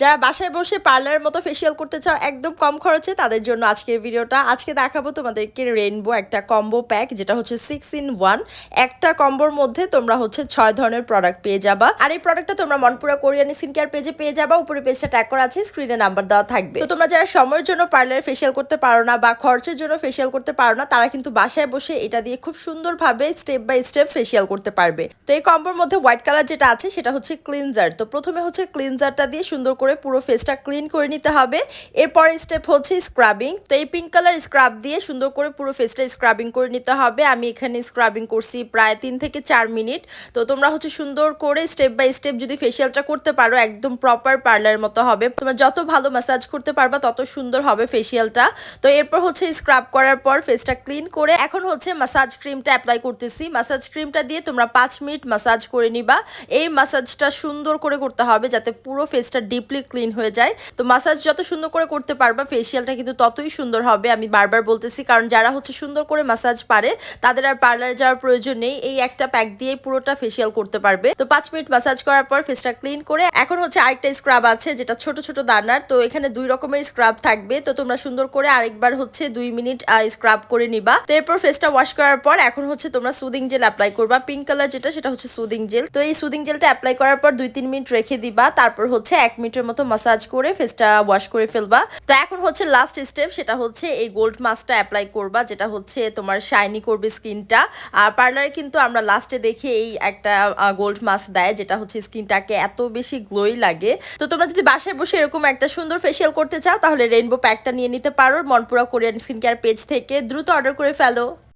যারা বাসায় বসে পার্লারের মতো ফেসিয়াল করতে চাও, একদম কম খরচে তাদের জন্য আজকের ভিডিওটা। আজকে দেখাবো তোমাদেরকে রেইনবো একটা কম্বো প্যাক যেটা হচ্ছে সিক্স ইন ওয়ান একটা কম্বোর মধ্যে তোমরা হচ্ছে ছয় ধরনের প্রোডাক্ট পেয়ে যাবা। আর এই প্রোডাক্টটা তোমরা মনপুরা কোরিয়ান স্কিন কেয়ার পেজে পেয়ে যাবা। উপরে পেজটা ট্যাগ করা আছে স্ক্রিনে নাম্বার দেওয়া থাকবে। তো তোমরা যারা সময়ের জন্য পার্লারে ফেসিয়াল করতে পারো না বা খরচের জন্য ফেসিয়াল করতে পারো না, তারা কিন্তু বাসায় বসে এটা দিয়ে খুব সুন্দরভাবে স্টেপ বাই স্টেপ ফেসিয়াল করতে পারবে। তো এই কম্বোর মধ্যে হোয়াইট কালার যেটা আছে, সেটা হচ্ছে ক্লিনজার তো প্রথমে হচ্ছে ক্লিনজারটা দিয়ে সুন্দর করে পুরো ফেসটা ক্লিন করে নিতে হবে। এরপর স্টেপ হচ্ছে স্ক্রাবিং তো এই পিঙ্ক কালার স্ক্রাব দিয়ে সুন্দর করে পুরো ফেসটা স্ক্রাবিং করে নিতে হবে। আমি এখানে স্ক্রাবিং করছি প্রায় তিন থেকে চার মিনিট। তো তোমরা হচ্ছে সুন্দর করে স্টেপ বাই স্টেপ যদি ফেসিয়ালটা করতে পারো, একদম প্রপার পার্লার মতো হবে। তোমরা যত ভালো ম্যাসাজ করতে পারবা, তত সুন্দর হবে ফেসিয়ালটা তো এরপর হচ্ছে স্ক্রাব করার পর ফেসটা ক্লিন করে এখন হচ্ছে মাসাজ ক্রিমটা অ্যাপ্লাই করতেছি। মাসাজ ক্রিমটা দিয়ে তোমরা পাঁচ মিনিট মাসাজ করে নিবা। এই মাসাজটা সুন্দর করে করতে হবে যাতে পুরো ফেসটা ডিপলি ক্লিন হয়ে যায়। তো মাসাজ যত সুন্দর করে করতে পারবা ফেসিয়ালটা কিন্তু ততই সুন্দর হবে, আমি বারবার বলতেছি। কারণ যারা হচ্ছে সুন্দর করে মাসাজ পারে, তাদের আর পার্লারে যাওয়ার প্রয়োজন নেই। এই একটা প্যাক দিয়ে পুরোটা ফেসিয়াল করতে পারবে। তো পাঁচ মিনিট মাসাজ করার পর ফেসটা ক্লিন করে, এখন হচ্ছে আরেকটা স্ক্রাব আছে, যেটা ছোট ছোট দানার। তো এখানে দুই রকমের স্ক্রাব থাকবে। তো তোমরা সুন্দর করে আরেকবার হচ্ছে দুই মিনিট স্ক্রাব করে নিবা। তো এরপর ফেসটা ওয়াশ করার পর, এখন হচ্ছে তোমরা সুদিং জেল অ্যাপ্লাই করবা। পিঙ্ক কালার যেটা, সেটা হচ্ছে সুদিং জেল তো এই সুদিং জেলটা অ্যাপ্লাই করার পর দুই, তিন মিনিট রেখে দিবা। তারপর হচ্ছে এক মিনিটের মতো মাসাজ করে ফেসটা ওয়াশ করে ফেলবা। তো এখন হচ্ছে লাস্ট স্টেপ সেটা হচ্ছে এই গোল্ড মাস্কটা অ্যাপ্লাই করবা, যেটা হচ্ছে তোমার শাইনি করবে স্কিনটা আর পার্লারে কিন্তু আমরা লাস্টে দেখি এই একটা গোল্ড মাস্ক দেয়, যেটা হচ্ছে স্কিনটাকে এত বেশি গ্লোই লাগে। তো তোমরা যদি বাসায় বসে এরকম একটা সুন্দর ফেসিয়াল করতে চাও, তাহলে রেইনবো প্যাকটা নিয়ে নিতে পারো, Monpura Korean skin care page থেকে। দ্রুত অর্ডার করে ফেলো।